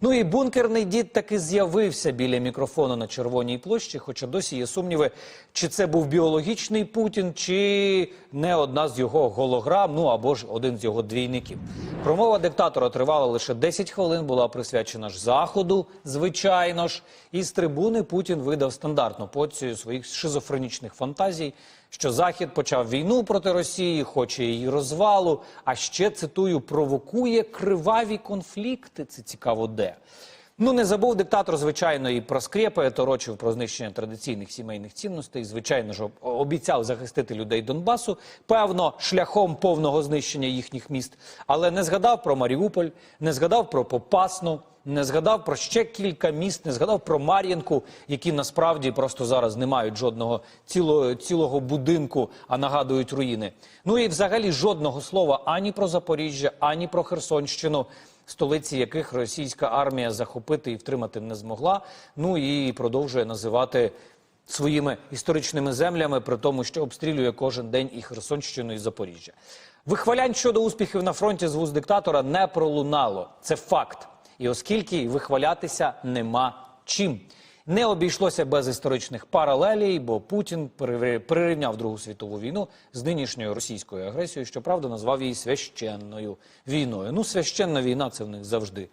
Ну і бункерний дід таки з'явився біля мікрофону на Червоній площі, хоча досі є сумніви, чи це був біологічний Путін, чи не одна з його голограм, ну або ж один з його двійників. Промова диктатора тривала лише 10 хвилин, була присвячена ж заходу, звичайно ж. І з трибуни Путін видав стандартну порцію своїх шизофренічних фантазій, що Захід почав війну проти Росії, хоче її розвалу, а ще цитую провокує криваві конфлікти. Це цікаво де. Ну не забув диктатор, звичайно, і про скрепи, торочив про знищення традиційних сімейних цінностей. Звичайно ж, обіцяв захистити людей Донбасу, певно, шляхом повного знищення їхніх міст, але не згадав про Маріуполь, не згадав про Попасну. Не згадав про ще кілька міст, не згадав про Мар'їнку, які насправді просто зараз не мають жодного цілого, цілого будинку, а нагадують руїни. Ну і взагалі жодного слова ані про Запоріжжя, ані про Херсонщину, столиці яких російська армія захопити і втримати не змогла. Ну і продовжує називати своїми історичними землями, при тому, що обстрілює кожен день і Херсонщину, і Запоріжжя. Вихвалянь щодо успіхів на фронті з вуз диктатора не пролунало. Це факт. І оскільки вихвалятися нема чим. Не обійшлося без історичних паралелій, бо Путін прирівняв Другу світову війну з нинішньою російською агресією, щоправда, назвав її священною війною. Ну, священна війна це в них завжди